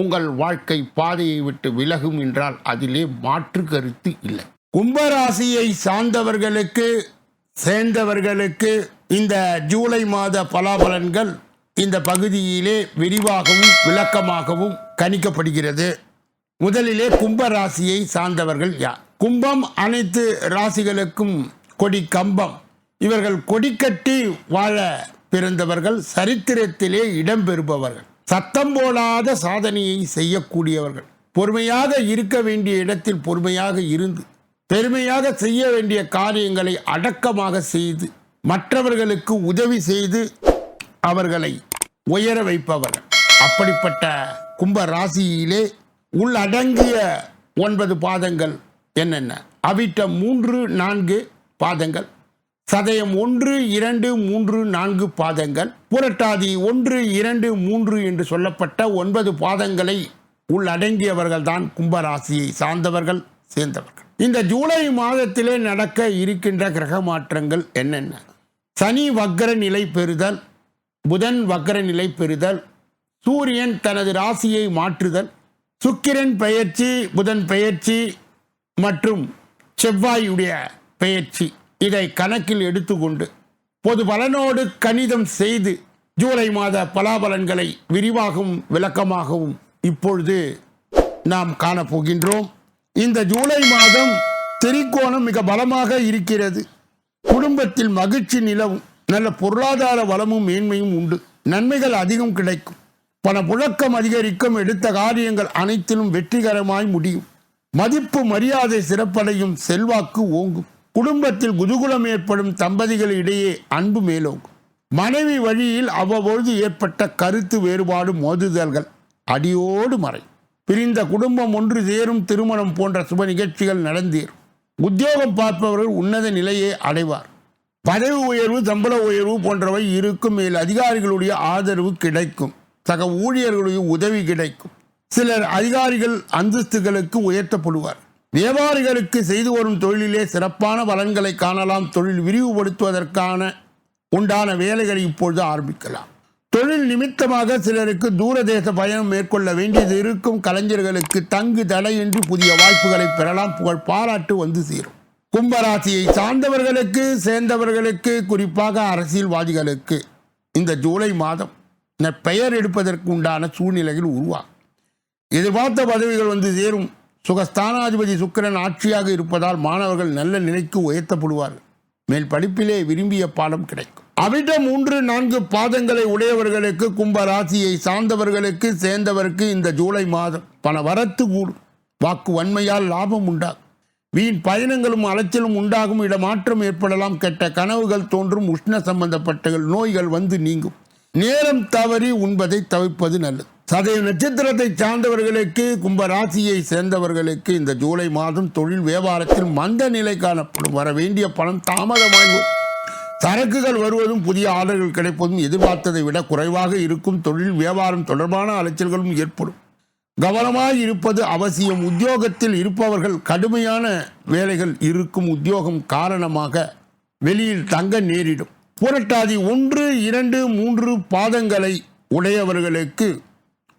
உங்கள் வாழ்க்கை பாதையை விட்டு விலகும் என்றால் அதிலே மாற்று கருத்து இல்லை. கும்பராசியை சார்ந்தவர்களுக்கு சேர்ந்தவர்களுக்கு இந்த ஜூலை மாத பலாபலன்கள் இந்த பகுதியிலே விரிவாகவும் விளக்கமாகவும் கணிக்கப்படுகிறது. முதலிலே கும்ப ராசியை சார்ந்தவர்கள் யார்? கும்பம் அனைத்து ராசிகளுக்கும் கொடி கம்பம். இவர்கள் கொடிக்கட்டி வாழ பிறந்தவர்கள் சரித்திரத்திலே இடம்பெறுபவர்கள் சத்தம் போடாத சாதனையை செய்யக்கூடியவர்கள். பொறுமையாக இருக்க வேண்டிய இடத்தில் பொறுமையாக இருந்து பெருமையாக செய்ய வேண்டிய காரியங்களை அடக்கமாக செய்து மற்றவர்களுக்கு உதவி செய்து அவர்களை உயர வைப்பவர்கள் அப்படிப்பட்ட கும்ப ராசியிலே உள்ளடங்கிய ஒன்பது பாதங்கள் என்னென்ன? அவிட்ட மூன்று நான்கு பாதங்கள். சதயம் ஒன்று இரண்டு மூன்று நான்கு பாதங்கள். புரட்டாதி ஒன்று இரண்டு மூன்று என்று சொல்லப்பட்ட ஒன்பது பாதங்களை உள்ளடங்கியவர்கள் தான் கும்பராசியை சார்ந்தவர்கள் சேர்ந்தவர்கள். இந்த ஜூலை மாதத்திலே நடக்க இருக்கின்ற கிரக மாற்றங்கள் என்னென்ன? சனி வக்கர நிலை பெறுதல் புதன் வக்கர நிலை பெறுதல் சூரியன் தனது ராசியை மாற்றுதல் சுக்கிரன் பெயர்ச்சி புதன் பெயர்ச்சி மற்றும் செவ்வாயுடைய பெயர்ச்சி. இதை கணக்கில் எடுத்துக்கொண்டு பொது பலனோடு கணிதம் செய்து ஜூலை மாத பலாபலன்களை விரிவாகவும் விளக்கமாகவும் இப்பொழுது நாம் காணப்போகின்றோம். இந்த ஜூலை மாதம் திரிகோணம் மிக பலமாக இருக்கிறது. குடும்பத்தில் மகிழ்ச்சி நிலவும் நல்ல பொருளாதார வளமும் மேன்மையும் உண்டு. நன்மைகள் அதிகம் கிடைக்கும். பண புழக்கம் அதிகரிக்கும் எடுத்த காரியங்கள் அனைத்திலும் வெற்றிகரமாய் முடியும். மதிப்பு மரியாதை சிறப்படையும் செல்வாக்கு ஓங்கும். குடும்பத்தில் குதூகுலம் ஏற்படும் தம்பதிகள் இடையே அன்பு மேலோங்கும். மனைவி வழியில் அவ்வப்பொழுது ஏற்பட்ட கருத்து வேறுபாடு மோதுதல்கள் அடியோடு மறை பிரிந்த குடும்பம் ஒன்று சேரும் திருமணம் போன்ற சுப நிகழ்ச்சிகள் நடந்தேறும் உத்தியோகம் பார்ப்பவர்கள் உன்னத நிலையை அடைவார். பதவி உயர்வு சம்பள உயர்வு போன்றவை இருக்கும். மேல் அதிகாரிகளுடைய ஆதரவு கிடைக்கும். சக ஊழியர்களுடைய உதவி கிடைக்கும். சிலர் அதிகாரிகள் அந்தஸ்துகளுக்கு உயர்த்தப்படுவார் வியாபாரிகளுக்கு செய்து வரும் தொழிலிலே சிறப்பான பலன்களை காணலாம். தொழில் விரிவுபடுத்துவதற்கான உண்டான வேலைகளை இப்பொழுது ஆரம்பிக்கலாம். தொழில் நிமித்தமாக சிலருக்கு தூரதேச பயணம் மேற்கொள்ள வேண்டியது இருக்கும். கலைஞர்களுக்கு தங்கு தடையின்றி புதிய வாய்ப்புகளை பெறலாம். புகழ் பாராட்டு வந்து சேரும். கும்பராசியை சார்ந்தவர்களுக்கு சேர்ந்தவர்களுக்கு குறிப்பாக அரசியல்வாதிகளுக்கு இந்த ஜூலை மாதம் பெயர் எடுப்பதற்கு உண்டான சூழ்நிலைகள் உருவாகும். எதிர்பார்த்த பதவிகள் வந்து சேரும். சுகஸ்தானாதிபதி சுக்கிரன் ஆட்சியாக இருப்பதால் மாணவர்கள் நல்ல நிலைக்கு உயர்த்தப்படுவார்கள். மேல் படிப்பிலே விரும்பிய பாடம் கிடைக்கும். அவிட மூன்று நான்கு பாதங்களை உடையவர்களுக்கு கும்ப ராசியை சார்ந்தவர்களுக்கு சேர்ந்தவருக்கு இந்த ஜூலை மாதம் பண வரத்து கூடும். வாக்கு வன்மையால் லாபம் உண்டாகும். வீண் பயணங்களும் அலைச்சலும் உண்டாகும். இடமாற்றம் ஏற்படலாம். கெட்ட கனவுகள் தோன்றும். உஷ்ண சம்பந்தப்பட்ட நோய்கள் வந்து நீங்கும். நேரம் தவறி உண்பதை தவிர்ப்பது நல்லது. சதய நட்சத்திரத்தை சார்ந்தவர்களுக்கு கும்ப ராசியை சேர்ந்தவர்களுக்கு இந்த ஜூலை மாதம் தொழில் வியாபாரத்தில் மந்த நிலை காணப்படும். வர வேண்டிய பணம் தாமதமாகும் சரக்குகள் வருவதும் புதிய ஆர்டர்கள் கிடைப்பதும் எதிர்பார்த்ததை விட குறைவாக இருக்கும். தொழில் வியாபாரம் தொடர்பான அலைச்சல்களும் ஏற்படும். கவனமாக இருப்பது அவசியம். உத்தியோகத்தில் இருப்பவர்கள் கடுமையான வேலைகள் இருக்கும். உத்தியோகம் காரணமாக வெளியில் தங்க நேரிடும். புரட்டாதி ஒன்று இரண்டு மூன்று பாதங்களை உடையவர்களுக்கு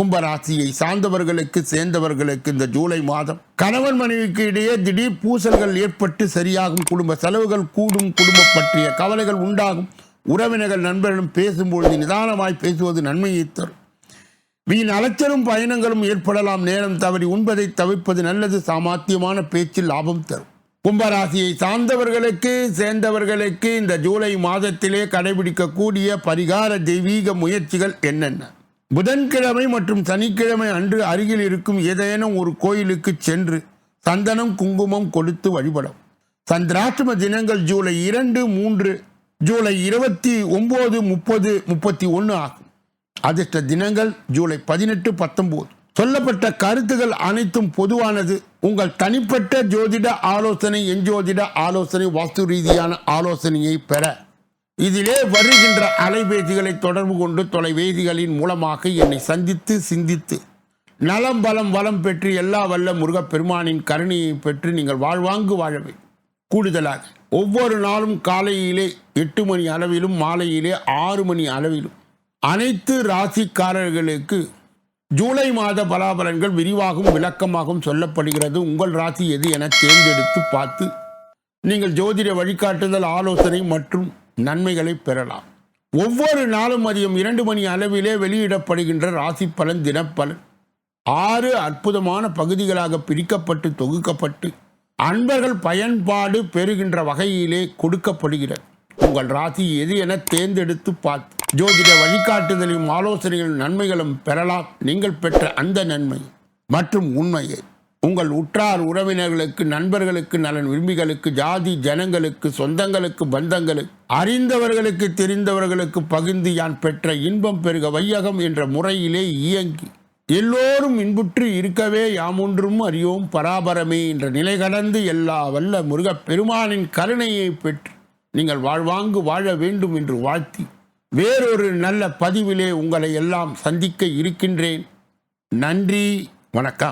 கும்பராசியை சார்ந்தவர்களுக்கு சேர்ந்தவர்களுக்கு இந்த ஜூலை மாதம் கணவன் மனைவிக்கு இடையே திடீர் பூசல்கள் ஏற்பட்டு சரியாகும். குடும்ப செலவுகள் கூடும். குடும்பம் பற்றிய கவலைகள் உண்டாகும். உறவினர்கள் நண்பர்களும் பேசும்பொழுது நிதானமாய் பேசுவது நன்மையை தரும். வீண் அலைச்சலும் பயணங்களும் ஏற்படலாம். நேரம் தவறி உண்பதை தவிர்ப்பது நல்லது. சாமாத்தியமான பேச்சில் லாபம் தரும். கும்பராசியை சார்ந்தவர்களுக்கு சேர்ந்தவர்களுக்கு இந்த ஜூலை மாதத்திலே கடைபிடிக்கக்கூடிய பரிகார தெய்வீக முயற்சிகள் என்னென்ன? புதன்கிழமை மற்றும் சனிக்கிழமை அன்று அருகில் இருக்கும் ஏதேனும் ஒரு கோயிலுக்கு சென்று சந்தனம் குங்குமம் கொடுத்து வழிபடும். சந்திராஷ்டம தினங்கள் ஜூலை இரண்டு மூன்று ஜூலை இருபத்தி ஒன்பது முப்பது முப்பத்தி ஒன்று ஆகும். அதிர்ஷ்ட தினங்கள் ஜூலை பதினெட்டு பத்தொம்போது. சொல்லப்பட்ட கருத்துகள் அனைத்தும் பொதுவானது. உங்கள் தனிப்பட்ட ஜோதிட ஆலோசனை எஞ்சோதிட ஆலோசனை வாஸ்து ரீதியான ஆலோசனையை பெற இதிலே வருகின்ற அலைபேசிகளை தொடர்பு கொண்டு தொலைபேசிகளின் மூலமாக என்னை சந்தித்து சிந்தித்து நலம் பலம் வளம் பெற்று எல்லா வல்ல முருகப்பெருமானின் கருணையை பெற்று நீங்கள் வாழ்வாங்கு வாழவே கூடுதலாக ஒவ்வொரு நாளும் காலையிலே எட்டு மணி அளவிலும் மாலையிலே ஆறு மணி அளவிலும் அனைத்து ராசிக்காரர்களுக்கு ஜூலை மாத பலாபலன்கள் விரிவாகவும் விளக்கமாகவும் சொல்லப்படுகிறது. உங்கள் ராசி எது என தேர்ந்தெடுத்து பார்த்து நீங்கள் ஜோதிட வழிகாட்டுதல் ஆலோசனை மற்றும் நன்மைகளை பெறலாம். ஒவ்வொரு நாளும் மதியம் இரண்டு மணி அளவிலே வெளியிடப்படுகின்ற ராசி பலன் தினப்பலன். ஆறு அற்புதமான பகுதிகளாக பிரிக்கப்பட்டு தொகுக்கப்பட்டு அன்பர்கள் பயன்பாடு பெறுகின்ற வகையிலே கொடுக்கப்படுகிறது. உங்கள் ராசி எது என தேர்ந்தெடுத்து பார்த்து ஜோதிட வழிகாட்டுதலையும் ஆலோசனைகளும் நன்மைகளும் பெறலாம். நீங்கள் பெற்ற அந்த நன்மை மற்றும் உண்மையை. உங்கள் உற்றார் உறவினர்களுக்கு நண்பர்களுக்கு நலன் விரும்பிகளுக்கு ஜாதி ஜனங்களுக்கு சொந்தங்களுக்கு பந்தங்களுக்கு அறிந்தவர்களுக்கு தெரிந்தவர்களுக்கு பகிர்ந்து யான் பெற்ற இன்பம் பெருக வையகம் என்ற முறையிலே இயங்கி எல்லோரும் இன்புற்று இருக்கவே யாமொன்றும் அறியோம் பராபரமே என்ற நிலை கடந்து எல்லா வல்ல முருகப் பெருமானின் கருணையை பெற்று நீங்கள் வாழ்வாங்கு வாழ வேண்டும் என்று வாழ்த்தி வேறொரு நல்ல பதிவிலே உங்களை எல்லாம் சந்திக்க இருக்கின்றேன். நன்றி வணக்கம்.